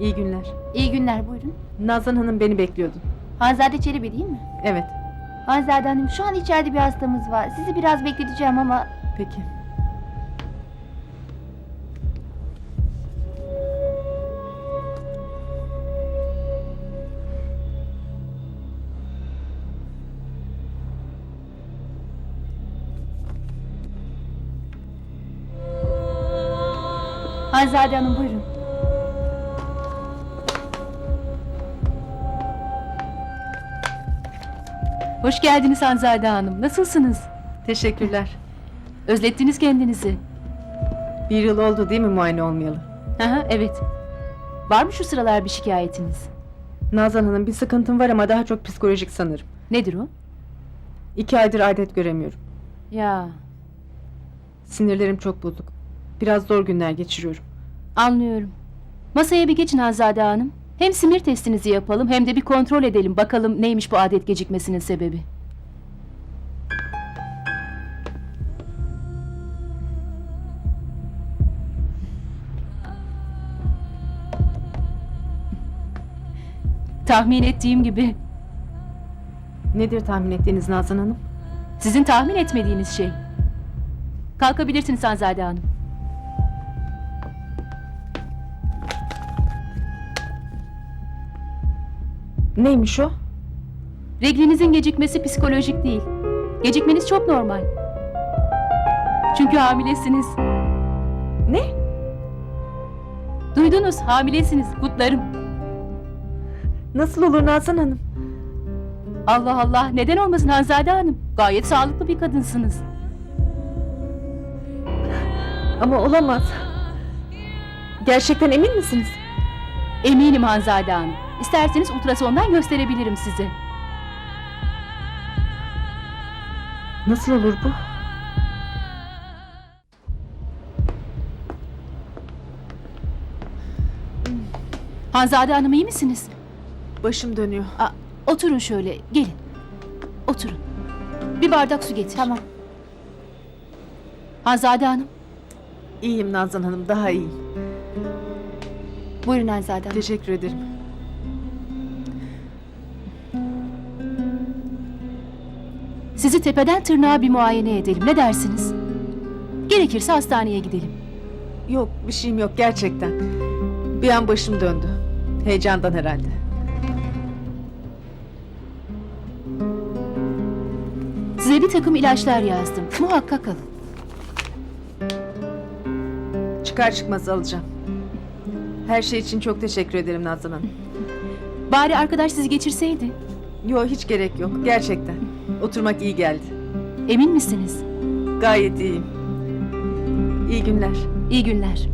İyi günler. İyi günler buyurun. Nazan Hanım beni bekliyordu. Hanzade Çelebi değil mi? Evet. Hanzade Hanım şu an içeride bir hastamız var. Sizi biraz bekleteceğim ama... Peki. Hanzade Hanım buyurun. Hoş geldiniz Hanzade Hanım. Nasılsınız? Teşekkürler. Özlettiniz kendinizi. Bir yıl oldu değil mi muayene olmayalı? Aha, evet. Var mı şu sıralar bir şikayetiniz? Nazan Hanım bir sıkıntım var ama daha çok psikolojik sanırım. Nedir o? İki aydır adet göremiyorum. Ya, Sinirlerim çok bozuk. Biraz zor günler geçiriyorum. anlıyorum. Masaya bir geçin Hanzade Hanım. Hem simir testinizi yapalım hem de bir kontrol edelim. Bakalım neymiş bu adet gecikmesinin sebebi. Tahmin ettiğim gibi Nedir tahmin ettiğiniz Nazan Hanım? Sizin tahmin etmediğiniz şey. Kalkabilirsiniz Hanzade Hanım. Neymiş o? Reglinizin gecikmesi psikolojik değil. Gecikmeniz çok normal. Çünkü hamilesiniz. Ne? Duydunuz hamilesiniz. Kutlarım. Nasıl olur Nazan Hanım? Allah Allah neden olmasın Hanzade Hanım? Gayet sağlıklı bir kadınsınız. Ama olamaz. Gerçekten emin misiniz? Eminim Hanzade Hanım. İsterseniz ultrasondan gösterebilirim size. Nasıl olur bu? Hanzade Hanım iyi misiniz? Başım dönüyor. Aa, oturun şöyle gelin. Oturun. Bir bardak su getir. Tamam. Hanzade Hanım. İyiyim Nazan Hanım, daha iyiyim. Buyurun Hanzade Hanım. Teşekkür ederim. Sizi tepeden tırnağa bir muayene edelim. Ne dersiniz? Gerekirse hastaneye gidelim. Yok, bir şeyim yok gerçekten. Bir an başım döndü. Heyecandan herhalde. Size bir takım ilaçlar yazdım. Muhakkak alın. Çıkar çıkmaz alacağım. Her şey için çok teşekkür ederim Nazan Hanım. Bari arkadaş sizi geçirseydi. Yok hiç gerek yok. Gerçekten. Oturmak iyi geldi. Emin misiniz? Gayet iyiyim. İyi günler. İyi günler.